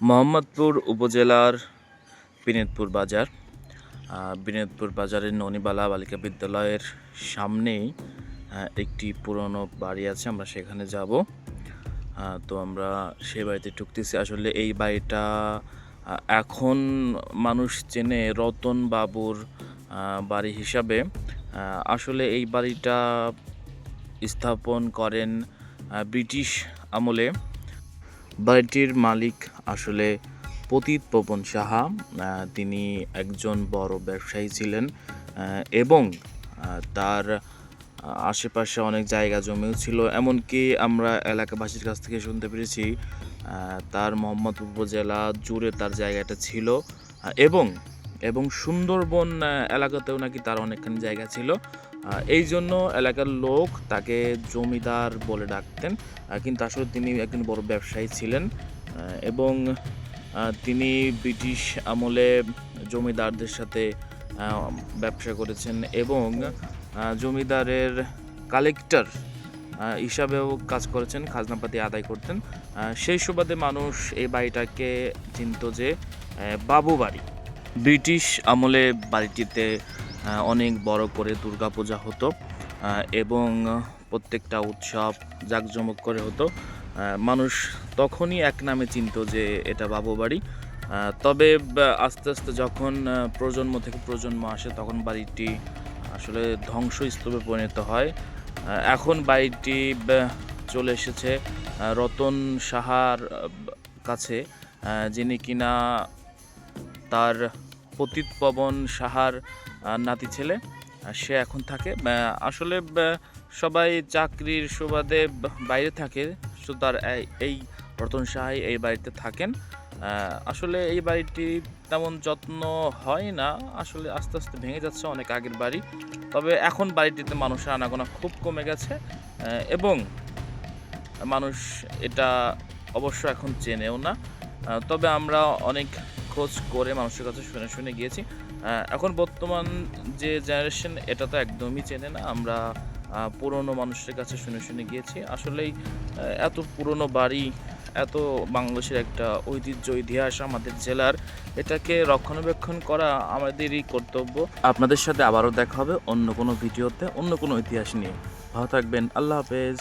মোহাম্মদপুর উপজেলার বিনোদপুর বাজার। বিনোদপুর বাজারের ননিবালা বালিকা বিদ্যালয়ের সামনেই একটি পুরনো বাড়ি আছে, আমরা সেখানে যাব। তো আমরা সেই বাড়িতে ঢুকতেছি। আসলে এই বাড়িটা এখন মানুষ চেনে রতন বাবুর বাড়ি হিসাবে। আসলে এই বাড়িটা স্থাপন করেন ব্রিটিশ আমলে। বাড়িটির মালিক আসলে পতিত পবন সাহা। তিনি একজন বড় ব্যবসায়ী ছিলেন এবং তার আশেপাশে অনেক জায়গা জমিও ছিল। এমনকি আমরা এলাকাবাসীর কাছ থেকে শুনতে পেরেছি তার মোহাম্মদ উপজেলা জুড়ে তার জায়গাটা ছিল এবং এবং সুন্দরবন এলাকাতেও নাকি তার অনেকখানি জায়গা ছিল। এই জন্য এলাকার লোক তাকে জমিদার বলে ডাকতেন। কিন্তু আসলে তিনি একজন বড় ব্যবসায়ী ছিলেন এবং তিনি ব্রিটিশ আমলে জমিদারদের সাথে ব্যবসা করেছেন এবং জমিদারের কালেক্টর হিসাবেও কাজ করেছেন, খাজনাপাতি আদায় করতেন। সেই সুবাদে মানুষ এই বাড়িটাকে চিনত যে বাবু বাড়ি। ব্রিটিশ আমলে বাড়িটিতে অনেক বড় করে দুর্গাপূজা হতো এবং প্রত্যেকটা উৎসব জাঁকজমক করে হতো। মানুষ তখনই এক নামে চিনতো যে এটা বাবু বাড়ি। তবে আস্তে আস্তে যখন প্রজন্ম থেকে প্রজন্ম আসে, তখন বাড়িটি আসলে ধ্বংসস্তূপে পরিণত হয়। এখন বাড়িটি চলে এসেছে রতন সাহার কাছে যিনি কিনা তার পতিত পবন সাহার নাতি ছেলে সে এখন থাকে। আসলে সবাই চাকরির সুবাদে বাইরে থাকে শুধু তার এই রতন সাহাই এই বাড়িতে থাকেন। আসলে এই বাড়িটি তেমন যত্ন হয় না। আসলে আস্তে আস্তে ভেঙে যাচ্ছে অনেক আগের বাড়ি। তবে এখন বাড়িটিতে মানুষের আনাগোনা খুব কমে গেছে এবং মানুষ এটা অবশ্য এখন চেনেও না। তবে আমরা অনেক খোঁজ করে মানুষের কাছে শুনে শুনে গিয়েছি। এখন বর্তমান যে জেনারেশন এটা তো একদমই চেনে না। আমরা পুরনো মানুষের কাছে শুনে শুনে গিয়েছি। আসলেই এত পুরনো বাড়ি, এত বাংলাদেশের একটা ঐতিহ্য, ইতিহাস আমাদের জেলার, এটাকে রক্ষণাবেক্ষণ করা আমাদেরই কর্তব্য। আপনাদের সাথে আবারও দেখা হবে অন্য কোনো ভিডিওতে, অন্য কোনো ইতিহাস নিয়ে। ভালো থাকবেন। আল্লাহ হাফেজ।